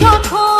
交出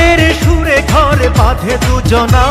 সানায়ের সুরে ঘর বাঁধে দুজনা।